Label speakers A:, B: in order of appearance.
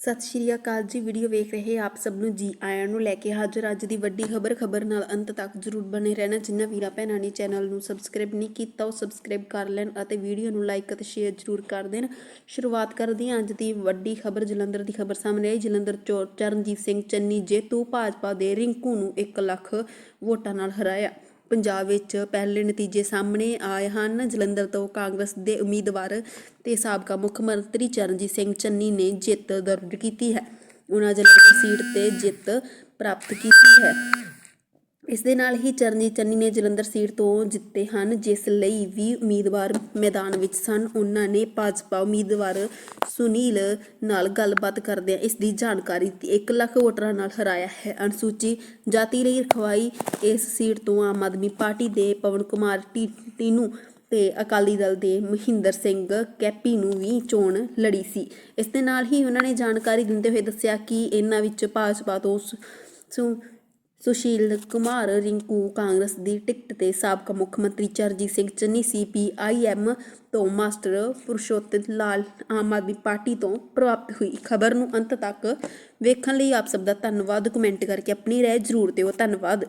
A: ਸਤਿ ਸ਼੍ਰੀ ਅਕਾਲ ਜੀ, ਵੀਡੀਓ ਵੇਖ ਰਹੇ ਆਪ ਸਭ ਨੂੰ ਜੀ ਆਇਆਂ ਨੂੰ ਲੈ ਕੇ ਹਾਜ਼ਰ ਅੱਜ ਦੀ ਵੱਡੀ ਖਬਰ ਖਬਰ ਨਾਲ ਅੰਤ ਤੱਕ ਜਰੂਰ ਬਣੇ ਰਹਿਣਾ। ਜਿਨ੍ਹਾਂ ਵੀਰਾਂ ਭੈਣਾਂ ਨੇ ਚੈਨਲ ਨੂੰ ਸਬਸਕ੍ਰਾਈਬ ਨਹੀਂ ਕੀਤਾ, ਉਹ ਸਬਸਕ੍ਰਾਈਬ ਕਰ ਲੈਣ ਅਤੇ ਵੀਡੀਓ ਨੂੰ ਲਾਈਕ ਅਤੇ ਸ਼ੇਅਰ ਜਰੂਰ ਕਰ ਦੇਣ। ਸ਼ੁਰੂਆਤ ਕਰਦੇ ਹਾਂ ਅੱਜ ਦੀ ਵੱਡੀ ਖਬਰ, ਜਲੰਧਰ ਦੀ ਖਬਰ ਸਾਹਮਣੇ ਆਈ। ਜਲੰਧਰ ਚੋਂ ਚਰਨਜੀਤ ਸਿੰਘ ਚੰਨੀ ਜੇਤੂ, ਭਾਜਪਾ ਦੇ ਰਿੰਕੂ ਨੂੰ 1 ਲੱਖ ਵੋਟਾਂ ਨਾਲ ਹਰਾਇਆ। ਪੰਜਾਬ ਵਿੱਚ ਪਹਿਲੇ ਨਤੀਜੇ ਸਾਹਮਣੇ ਆਏ ਹਨ। ਜਲੰਧਰ ਤੋਂ ਕਾਂਗਰਸ ਦੇ ਉਮੀਦਵਾਰ ਤੇ ਸਾਬਕਾ ਮੁੱਖ ਮੰਤਰੀ ਚਰਨਜੀਤ ਸਿੰਘ ਚੰਨੀ ਨੇ ਜਿੱਤ ਦਰਜ ਕੀਤੀ ਹੈ। ਉਹਨਾਂ ਜਲੰਧਰ ਸੀਟ ਤੇ ਜਿੱਤ ਪ੍ਰਾਪਤ ਕੀਤੀ ਹੈ। ਇਸ ਦੇ ਨਾਲ ਹੀ ਚਰਨਜੀਤ ਚੰਨੀ ਨੇ ਜਲੰਧਰ ਸੀਟ ਤੋਂ ਜਿੱਤੇ ਹਨ, ਜਿਸ ਲਈ ਵੀ ਉਮੀਦਵਾਰ ਮੈਦਾਨ ਵਿੱਚ ਸਨ। ਉਹਨਾਂ ਨੇ ਭਾਜਪਾ ਉਮੀਦਵਾਰ ਸੁਨੀਲ ਨਾਲ ਗੱਲਬਾਤ ਕਰਦਿਆਂ ਇਸ ਦੀ ਜਾਣਕਾਰੀ ਦਿੱਤੀ। 1 ਲੱਖ ਵੋਟਰਾਂ ਨਾਲ ਹਰਾਇਆ ਹੈ ਅਨੁਸੂਚੀ ਜਾਤੀ ਲਈ ਰਖਵਾਈ। ਇਸ ਸੀਟ ਤੋਂ ਆਮ ਆਦਮੀ ਪਾਰਟੀ ਦੇ ਪਵਨ ਕੁਮਾਰ ਟੀ- ਟੀਨੂ ਤੇ ਅਕਾਲੀ ਦਲ ਦੇ ਮਹਿੰਦਰ ਸਿੰਘ ਕੈਪੀ ਨੂੰ ਵੀ ਚੋਣ ਲੜੀ ਸੀ। ਇਸ ਦੇ ਨਾਲ ਹੀ ਉਹਨਾਂ ਨੇ ਜਾਣਕਾਰੀ ਦਿੰਦੇ ਹੋਏ ਦੱਸਿਆ ਕਿ ਇਹਨਾਂ ਵਿੱਚ ਭਾਜਪਾ ਤੋਂ ਸੁ- ਸੁਸ਼ੀਲ ਕੁਮਾਰ, ਰਿੰਕੂ ਕਾਂਗਰਸ ਦੀ ਟਿਕਟ ਤੇ ਸਾਬਕਾ ਮੁੱਖ ਮੰਤਰੀ ਚਰਜੀਤ ਸਿੰਘ ਚੰਨੀ, ਸੀਪੀਆਈਐਮ ਤੋਂ ਮਾਸਟਰ ਪੁਰਸ਼ੋਤਮ ਲਾਲ ਆਮ ਆਦਮੀ ਪਾਰਟੀ ਤੋਂ ਪ੍ਰਭਾਵਿਤ ਹੋਈ ਖਬਰ ਨੂੰ ਅੰਤ ਤੱਕ ਵੇਖਣ ਲਈ ਆਪ ਸਭ ਦਾ ਧੰਨਵਾਦ। ਕਮੈਂਟ ਕਰਕੇ ਆਪਣੀ ਰਾਏ ਜ਼ਰੂਰ ਦਿਓ। ਧੰਨਵਾਦ।